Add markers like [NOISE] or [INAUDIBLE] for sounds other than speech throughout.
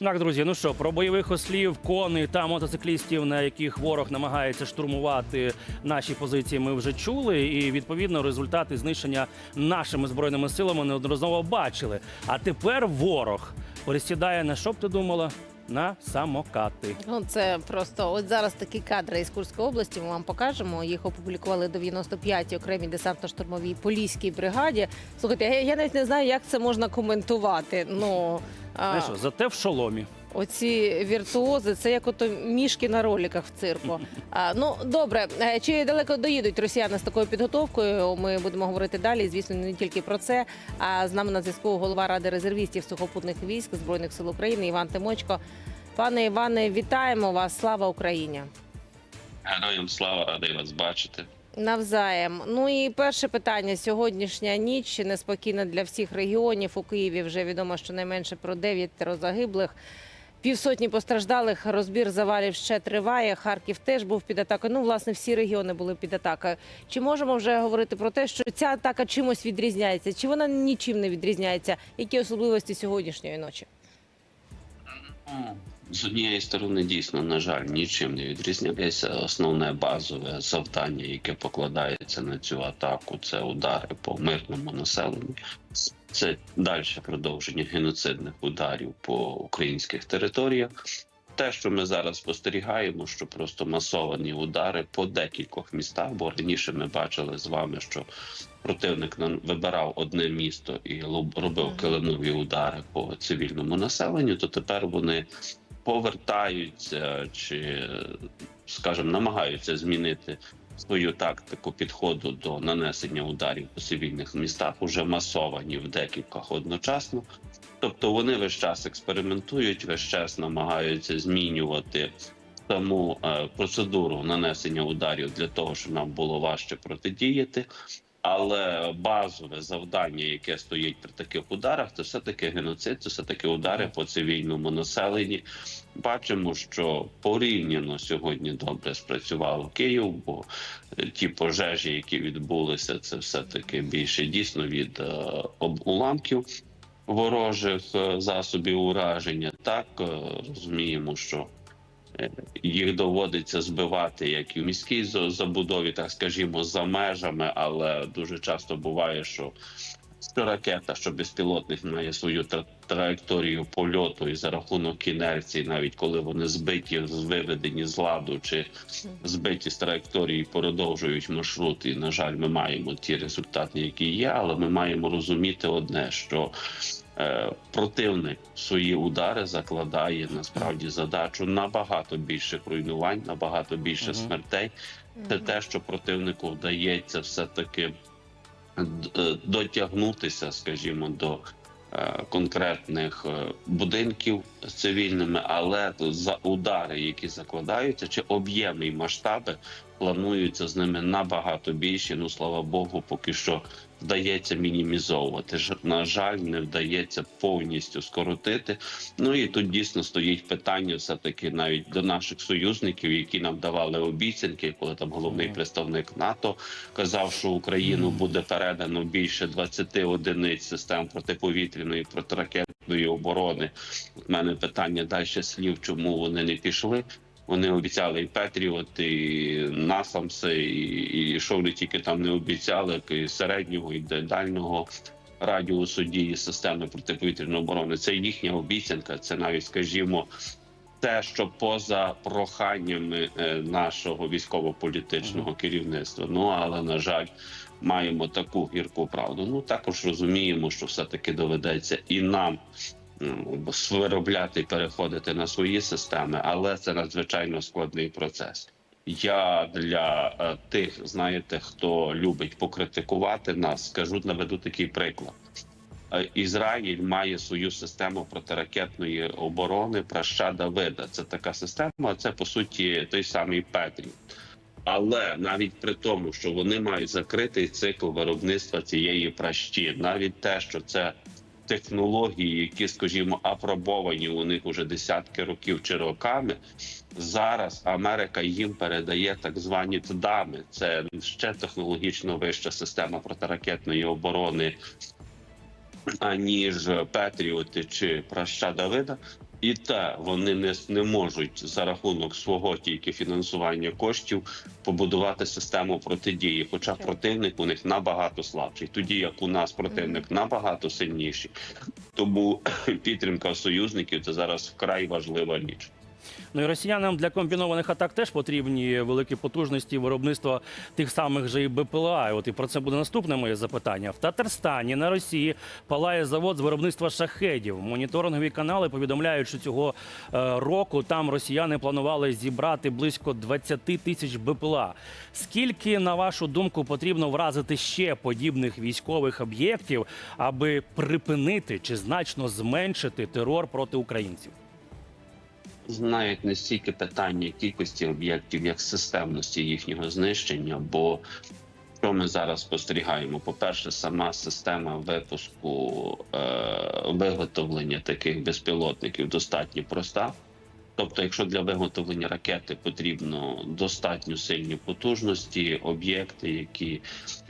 Так, друзі, ну що, про бойових ослів, коней та мотоциклістів, на яких ворог намагається штурмувати наші позиції, ми вже чули. І відповідно результати знищення нашими збройними силами неодноразово бачили. А тепер ворог пересідає на що б ти думала? На самокати. Ну, це просто от зараз такі кадри із Курської області. Ми вам покажемо. Їх опублікували до 95-й окремій десантно-штурмовій поліській бригаді. Слухайте, я, я навіть не знаю, як це можна коментувати. Ну а, Знаєш, зате в шоломі. оці віртуози, це як ото мішки на роликах в цирку. [LAUGHS] А, ну добре, Е, чи далеко доїдуть росіяни з такою підготовкою? Ми будемо говорити далі. Звісно, не тільки про це. А з нами на зв'язку голова ради резервістів сухопутних військ збройних сил України Іван Тимочко. Пане Іване, вітаємо вас! Слава Україні! Героям слава радий вас бачити. Навзаєм. Ну і перше питання. Сьогоднішня ніч неспокійна для всіх регіонів. У Києві вже відомо, що найменше про 9 загиблих. Півсотні постраждалих. Розбір завалів ще триває. Харків теж був під атакою. Ну, власне, всі регіони були під атакою. Чи можемо вже говорити про те, що ця атака чимось відрізняється? Чи вона нічим не відрізняється? Які особливості сьогоднішньої ночі? З однієї сторони, дійсно, на жаль, нічим не відрізняється. Основне базове завдання, яке покладається на цю атаку, це удари по мирному населенню. Це далі продовження геноцидних ударів по українських територіях. Те, що ми зараз спостерігаємо, що просто масовані удари по декількох містах, бо раніше ми бачили з вами, що противник вибирав одне місто і робив Мгм. килимові удари по цивільному населенню, то тепер вони повертаються чи, скажімо, намагаються змінити свою тактику підходу до нанесення ударів по цивільних містах, уже масовані в декількох одночасно. Тобто вони весь час експериментують, весь час намагаються змінювати саму е, процедуру нанесення ударів для того, щоб нам було важче протидіяти. Але базове завдання, яке стоїть при таких ударах, це все таки геноцид, це все таки удари по цивільному населенні. Бачимо, що порівняно сьогодні добре спрацював Київ, бо е, ті пожежі, які відбулися, це все таки більше дійсно від е, уламків ворожих е, засобів ураження. Так розуміємо, що їх доводиться збивати як і в міській забудові, так скажімо, за межами, але дуже часто буває, що що ракета, що безпілотник має свою тра- траєкторію польоту, і за рахунок інерції, навіть коли вони збиті, виведені з ладу чи збиті з траєкторії, продовжують маршрут. І на жаль, ми маємо ті результати, які є, але ми маємо розуміти одне, що противник свої удари закладає насправді задачу набагато більших руйнувань, набагато більше смертей. Це те, що противнику вдається все таки дотягнутися, скажімо, до е, конкретних е, будинків з цивільними, але за удари, які закладаються, чи об'єми і масштаби плануються з ними набагато більші. Ну слава Богу, поки що вдається мінімізовувати. На жаль, не вдається повністю скоротити. Ну і тут дійсно стоїть питання, все таки навіть до наших союзників, які нам давали обіцянки, коли там головний представник НАТО казав, що Україну буде передано більше 20 одиниць систем протиповітряної протиракетної оборони. У мене питання далі слів, чому вони не пішли. Вони обіцяли і Петріот, і Насамси, і, і що вони тільки там не обіцяли, і середнього і дальнього радіусу дії системи протиповітряної оборони. Це їхня обіцянка. Це навіть, скажімо, те, що поза проханнями е, нашого військово-політичного керівництва. Ну але на жаль, маємо таку гірку правду. Ну також розуміємо, що все таки доведеться і нам. М, Виробляти і переходити на свої системи, але це надзвичайно складний процес. Я для е, тих, знаєте, хто любить покритикувати нас, скажу, наведу такий приклад. Е, Ізраїль має свою систему протиракетної оборони праща Давида. Це така система, це по суті той самий Петрі. Але навіть при тому, що вони мають закритий цикл виробництва цієї пращі, навіть те, що це технології, які, скажімо, апробовані у них уже десятки років чи роками. Зараз Америка їм передає так звані ТДАМи. Це ще технологічно вища система протиракетної оборони аніж Петріоти чи Праща Давида. І те вони не, не можуть за рахунок свого тільки фінансування коштів побудувати систему протидії. Хоча противник у них набагато слабший, тоді як у нас противник набагато сильніший. Тому [CLEARS THROAT] підтримка союзників це зараз вкрай важлива річ. Ну і росіянам для комбінованих атак теж потрібні великі потужності виробництва тих самих же і БПЛА. І От і про це буде наступне моє запитання. В Татарстані на Росії палає завод з виробництва шахедів. Моніторингові канали повідомляють, що цього е, року там росіяни планували зібрати близько 20 тисяч БПЛА. Скільки, на вашу думку, потрібно вразити ще подібних військових об'єктів, аби припинити чи значно зменшити терор проти українців? Знають не стільки питання кількості об'єктів, як системності їхнього знищення. Бо що ми зараз спостерігаємо? По-перше, сама система випуску е, виготовлення таких безпілотників достатньо проста. Тобто, якщо для виготовлення ракети потрібно достатньо сильні потужності, об'єкти, які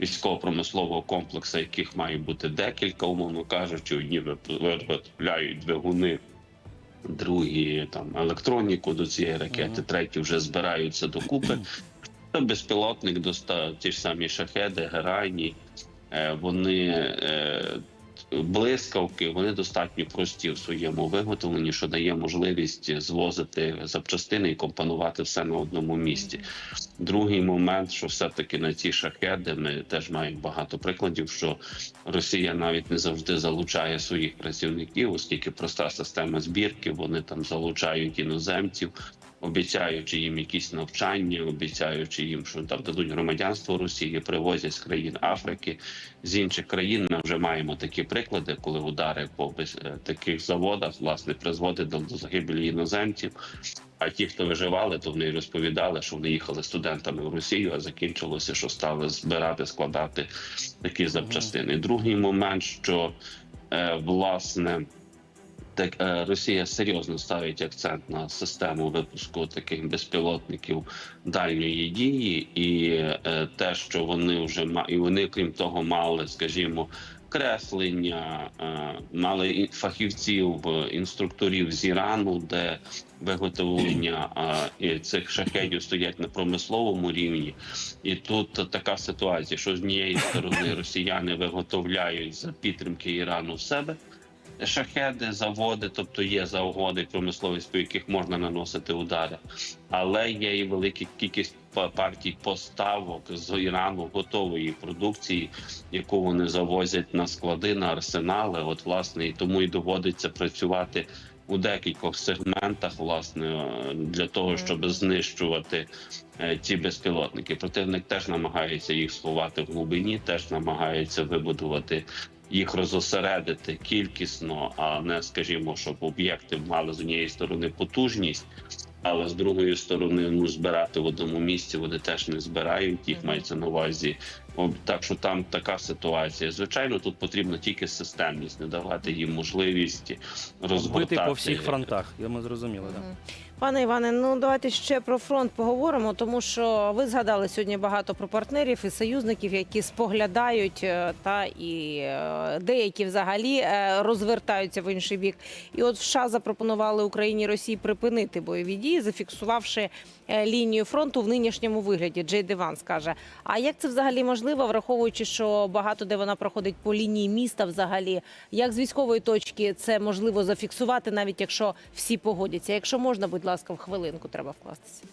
військово-промислового комплексу, яких має бути декілька, умовно кажучи, одні виготовляють двигуни, другі там електроніку до цієї ракети, треті вже збираються докупи. [CLEARS THROAT] Це безпілотник доста ті ж самі шахеди, герайні, е, вони е, блискавки, вони достатньо прості в своєму виготовленні, що дає можливість звозити запчастини і компонувати все на одному місці. Другий момент, що все-таки на ці шахеди ми теж маємо багато прикладів, що Росія навіть не завжди залучає своїх працівників, оскільки проста система збірки, вони там залучають іноземців, обіцяючи їм якісь навчання, обіцяючи їм, що там дадуть громадянство Росії, привозять з країн Африки, з інших країн. Ми вже маємо такі приклади, коли удари по е, таких заводах власне призводять до до загибелі іноземців. А ті, хто виживали, то вони розповідали, що вони їхали студентами в Росію, а закінчилося, що стали збирати, складати такі запчастини. Другий момент, що е, власне так е, Росія серйозно ставить акцент на систему випуску таких безпілотників дальньої дії, і е, те, що вони вже і вони, крім того, мали, скажімо. Креслення е, мали фахівців, е, інструкторів з Ірану, де виготовлення цих шахедів стоять на промисловому рівні, і тут така ситуація, що з однієї сторони росіяни виготовляють за підтримки Ірану в себе шахеди, заводи, тобто є заводи промисловість, по яких можна наносити удари, але є і велика кількість партій поставок з Ірану готової продукції, яку вони завозять на склади, на арсенали. От власне і тому і доводиться працювати. У декількох сегментах, власне, е, для того, щоб знищувати е, ці безпілотники. Противник теж намагається їх сховати в глибині, теж намагається вибудувати їх розосередити кількісно, а не скажімо, щоб об'єкти мали з однієї сторони потужність. Але з другої сторони, ну збирати в одному місці вони теж не збирають, їх мається на увазі. Об- Так що там така ситуація. Звичайно, тут потрібна тільки системність, не давати їм можливість розгортати Бити по всіх фронтах. Я ми зрозуміли. Так. Пане Іване, ну давайте ще про фронт поговоримо, тому що ви згадали сьогодні багато про партнерів і союзників, які споглядають е, та і е, деякі взагалі е, розвертаються в інший бік. І от США запропонували Україні і Росії припинити бойові дії, зафіксувавши лінію фронту в нинішньому вигляді. Джей Деван скаже. А як це взагалі можливо, враховуючи, що багато де вона проходить по лінії міста, взагалі, як з військової точки це можливо зафіксувати, навіть якщо всі погодяться? Якщо можна, будь ласка, в хвилинку треба вкластися.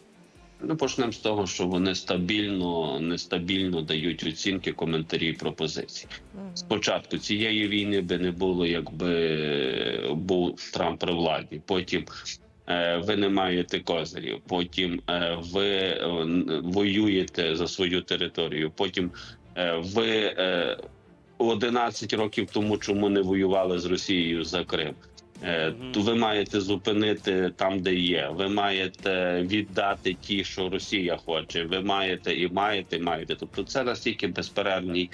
Ну, почнемо з того, що вони стабільно, нестабільно дають оцінки, коментарі і пропозиції. Спочатку цієї війни би не було, якби був Трамп при владі. Потім е, ви не маєте козирів. Потім е, ви е, воюєте за свою територію. Потім е, ви е, 11 років тому, чому не воювали з Росією за Крим. Е. То ви маєте зупинити там, де є. Ви маєте віддати ті, що Росія хоче. Ви маєте і маєте, і маєте. Тобто, це настільки безперервний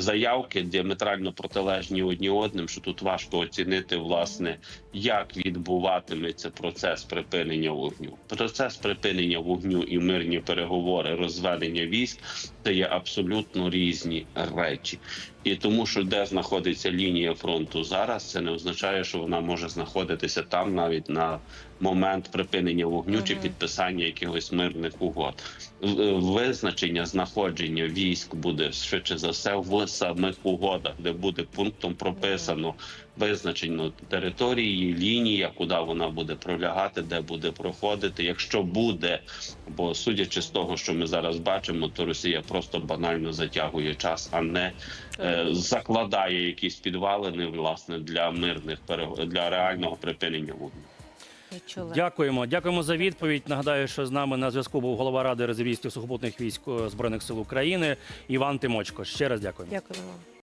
заявки діаметрально протилежні одні одним, що тут важко оцінити власне, як відбуватиметься процес припинення вогню. Процес припинення вогню і мирні переговори, розведення військ це є абсолютно різні речі. І тому, що де знаходиться лінія фронту зараз, це не означає, що вона може знаходитися там навіть на момент припинення вогню чи підписання якихось мирних угод. Е, Визначення знаходження військ буде швидше за все в самих угодах, де буде пунктом прописано визначено території, лінія, куди вона буде пролягати, де буде проходити. Якщо буде, бо судячи з того, що ми зараз бачимо, то Росія просто банально затягує час, а не е, закладає якісь підвалини власне для мирних для реального припинення вогню. Я чула. Дякуємо. Дякуємо за відповідь. Нагадаю, що з нами на зв'язку був голова ради резервістів сухопутних військ збройних сил України Іван Тимочко. Ще раз дякуємо. Дякую вам.